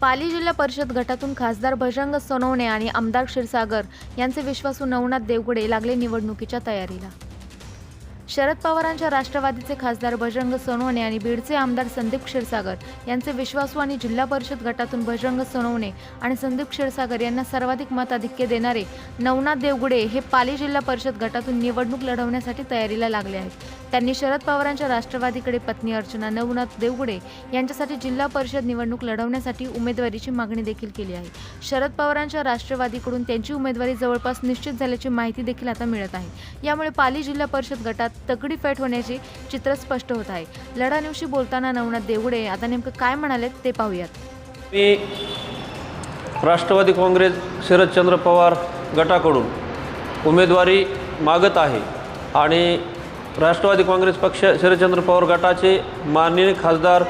पाली जिल्हा परिषद गटातून खासदार भजंग सोनवणे आणि आमदार क्षीरसागर यांचे विश्वासू नवनाथ देवगुडे लागले निवडणुकीच्या तयारीला. शरद पवारांच्या राष्ट्रवादीचे खासदार भजंग सोनवणे आणि बीडचे आमदार संदीप क्षीरसागर यांचे विश्वासू आणि जिल्हा परिषद गटातून भजंग सोनवणे आणि संदीप क्षीरसागर यांना सर्वाधिक मताधिक्य देणारे नवनाथ देवगुडे हे पाली जिल्हा परिषद गटातून निवडणूक लढवण्यासाठी तयारीला लागले आहेत. त्यांनी शरद पवारांच्या राष्ट्रवादीकडे पत्नी अर्चना नवनाथ देवगुडे यांच्यासाठी जिल्हा परिषद निवडणूक लढवण्यासाठी उमेदवारीची मागणी देखील केली आहे. शरद पवारांच्या राष्ट्रवादीकडून त्यांची उमेदवारी जवळपास निश्चित झाल्याची माहिती देखील आता मिळत आहे. यामुळे पाली जिल्हा परिषद गटात तगडी फाईट होण्याचे चित्र स्पष्ट होत आहे. लढा बोलताना नवनाथ देवगुडे आता नेमकं काय म्हणालेत ते पाहूयात. मी राष्ट्रवादी काँग्रेस शरदचंद्र पवार गटाकडून उमेदवारी मागत आहे आणि राष्ट्रवादी काँग्रेस पक्ष शरदचंद्र पवार गटाचे माननीय खासदार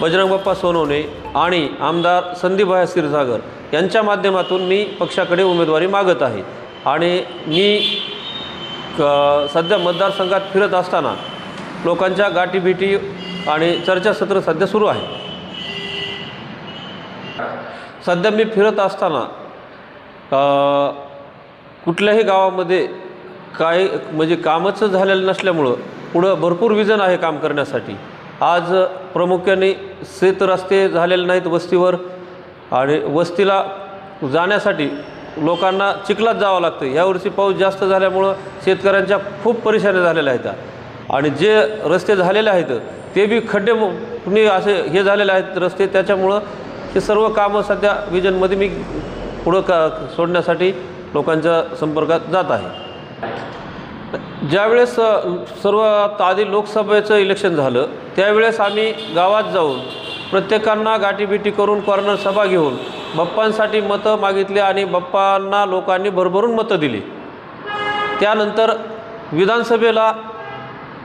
बजरंग बाप्पा सोनवणे आणि आमदार संदीपभाई क्षीरसागर यांच्या माध्यमातून मी पक्षाकडे उमेदवारी मागत आहे. आणि मी क- सध्या मतदारसंघात फिरत असताना लोकांच्या गाठीभेटी आणि चर्चासत्र सध्या सुरू आहे. सध्या मी फिरत असताना कुठल्याही गावामध्ये काय म्हणजे कामच झालेलं नसल्यामुळं पुढं भरपूर विजन आहे काम करण्यासाठी. आज प्रामुख्याने शेत रस्ते झालेले नाहीत वस्तीवर आणि वस्तीला जाण्यासाठी लोकांना चिखलात जावं लागतं. यावर्षी पाऊस जास्त झाल्यामुळं शेतकऱ्यांच्या खूप परेशानी झालेल्या आहेत. आणि जे रस्ते झालेले आहेत ते बी खड्डे कुणी असे हे झालेले आहेत रस्ते. त्याच्यामुळं हे सर्व कामं सध्या विजनमध्ये मी पुढं का सोडण्यासाठी लोकांच्या संपर्कात जात आहे. ज्यावेळेस सर्वात आधी लोकसभेचं इलेक्शन झालं त्यावेळेस आम्ही गावात जाऊन प्रत्येकांना गाठीभेटी करून कॉर्नर सभा घेऊन बाप्पांसाठी मतं मागितली आणि बाप्पांना लोकांनी भरभरून मतं दिली. त्यानंतर विधानसभेला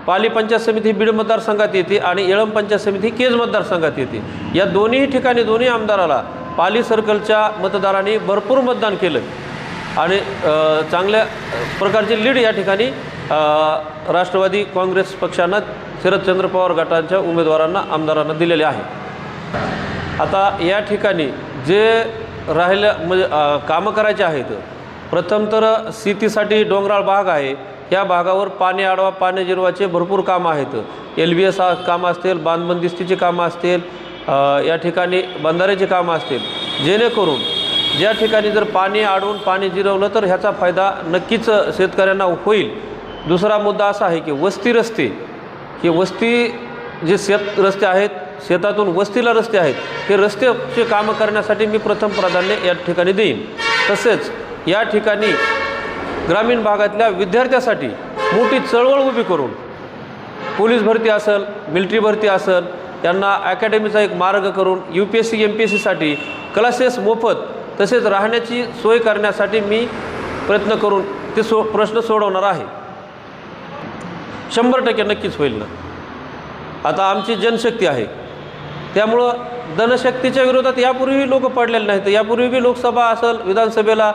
पाली पंचायत समिती बीड मतदारसंघात येते आणि येळंब पंचायत समिती केज मतदारसंघात येते. या दोन्ही ठिकाणी दोन्ही आमदाराला पाली सर्कलच्या मतदारांनी भरपूर मतदान केलं. आणि चांगल्या प्रकारची लीड या ठिकाणी राष्ट्रवादी काँग्रेस पक्षानं शरदचंद्र पवार गटाच्या उमेदवारांना आमदारांना दिलेले आहे. आता या ठिकाणी जे राहिल्या म्हणजे कामं करायचे आहेत प्रथम तर शेतीसाठी डोंगराळ भाग आहे. या भागावर पाणी आडवा पाणी जिरवाचे भरपूर कामं आहेत. एल बी एस कामं असतील बांधबंदिस्तीची कामं असतील या ठिकाणी बंधाऱ्याची कामं असतील. जेणेकरून ज्या ठिकाणी जर पाणी अडवून पाणी जिरवलं तर ह्याचा फायदा नक्कीच शेतकऱ्यांना होईल. दुसरा मुद्दा असा आहे की वस्ती रस्ते हे वस्ती जे शेत रस्ते आहेत शेतातून वस्तीला रस्ते आहेत हे रस्त्याचे कामं करण्यासाठी मी प्रथम प्राधान्य या ठिकाणी देईन. तसेच या ठिकाणी ग्रामीण भागातल्या विद्यार्थ्यासाठी मोठी चळवळ उभी करून पोलीस भरती असेल मिलिटरी भरती असेल त्यांना अकॅडमीचा एक मार्ग करून U P S C M P S सीसाठी क्लासेस मोफत तसेच राहण्याची सोय करण्यासाठी मी प्रयत्न करून ते सो प्रश्न सोडवणार आहे. शंभर टक्के नक्कीच होईल ना. आता आमची जनशक्ती आहे. त्यामुळं धनशक्तीच्या विरोधात यापूर्वी लोक पडलेले नाहीत. यापूर्वी बी लोकसभा असेल विधानसभेला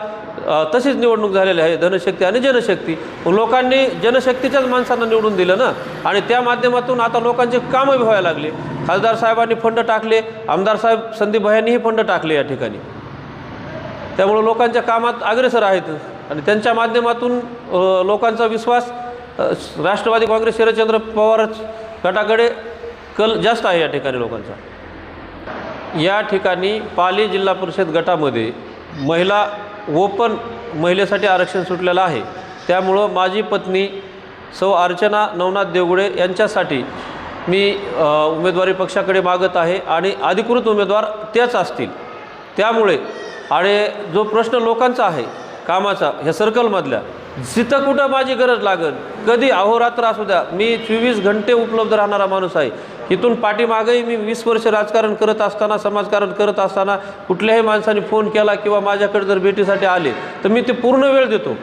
तशीच निवडणूक झालेली आहे धनशक्ती आणि जनशक्ती. लोकांनी जनशक्तीच्याच माणसांना निवडून दिलं ना. आणि त्या माध्यमातून आता लोकांचे कामं व्हायला लागले. खासदार साहेबांनी फंड टाकले आमदार साहेब संदीप भयांनीही फंड टाकले या ठिकाणी. त्यामुळं लोकांच्या कामात अग्रेसर आहेत. आणि त्यांच्या माध्यमातून लोकांचा विश्वास राष्ट्रवादी काँग्रेस शरदचंद्र पवार गटाकडे कल जास्त आहे या ठिकाणी लोकांचा. या ठिकाणी पाली जिल्हा परिषद गटामध्ये महिला ओपन महिलेसाठी आरक्षण सुटलेलं आहे. त्यामुळं माझी पत्नी सौ अर्चना नवनाथ देवगुडे यांच्यासाठी मी उमेदवारी पक्षाकडे मागत आहे आणि अधिकृत उमेदवार त्याच असतील. त्यामुळे आणि जो प्रश्न लोकांचा आहे कामाचा ह्या सर्कलमधल्या जिथं कुठं माझी गरज लागेल कधी अहोरात्र असू द्या मी चोवीस घंटे उपलब्ध राहणारा माणूस आहे. इथून पाठीमागेही मी वीस वर्ष राजकारण करत असताना समाजकारण करत असताना कुठल्याही माणसाने फोन केला किंवा माझ्याकडे जर भेटीसाठी आले तर मी ते पूर्ण वेळ देतो.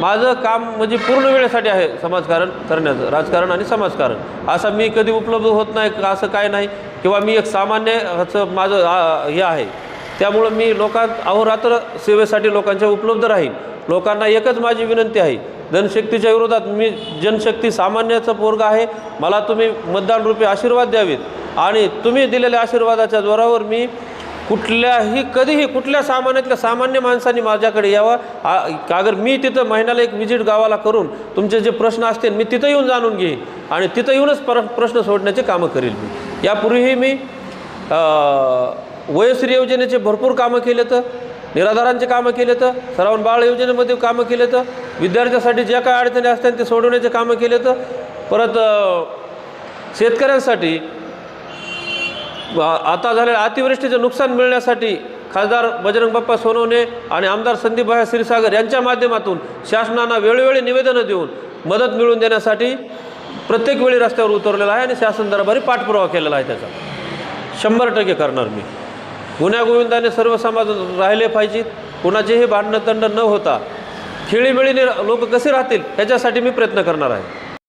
माझं काम म्हणजे पूर्ण वेळेसाठी आहे समाजकारण करण्याचं राजकारण आणि समाजकारण. असं मी कधी उपलब्ध होत नाही का असं काय नाही किंवा मी एक सामान्य ह्याचं माझं हे आहे. त्यामुळं मी लोकांत अहोरात्र सेवेसाठी लोकांच्या उपलब्ध राहील लोकांना एकच माझी विनंती आहे. जनशक्तीच्या विरोधात मी जनशक्ती सामान्याचा पोरगा आहे. मला तुम्ही मतदान रूपी आशीर्वाद द्यावेत. आणि तुम्ही दिलेल्या आशीर्वादाच्या जोरावर मी कुठल्याही कधीही कुठल्या सामान्यातल्या सामान्य माणसांनी माझ्याकडे यावं. का अगर मी तिथं महिन्याला एक विजिट गावाला करून तुमचे जे प्रश्न असतील मी तिथं येऊन जाणून घेईन. आणि तिथं येऊनच पर प्रश्न सोडण्याचे कामं करेल मी. यापूर्वीही मी वयोश्री योजनेचे भरपूर कामं केले तर निराधारांचे कामं केले तर श्रावण बाळ योजनेमध्ये कामं केले तर विद्यार्थ्यांसाठी ज्या काय अडचणी असतात ते सोडवण्याचे कामं केले तर परत शेतकऱ्यांसाठी आता झालेल्या अतिवृष्टीचं नुकसान मिळण्यासाठी खासदार बजरंग बाप्पा सोनवणे आणि आमदार संदीपभाई क्षीरसागर यांच्या माध्यमातून शासनाला वेळोवेळी निवेदनं देऊन मदत मिळवून देण्यासाठी प्रत्येक वेळी रस्त्यावर उतरलेला आहे आणि शासन दरबारी पाठपुरावा केलेला आहे त्याचा. शंभर टक्के करणार मी. गुण्यागोविंदाने सर्व समाज राहिले पाहिजेत. कुणाचेही भांडणतंड न होता खेळीमेळीने लोक कसे राहतील ह्याच्यासाठी मी प्रयत्न करणार आहे.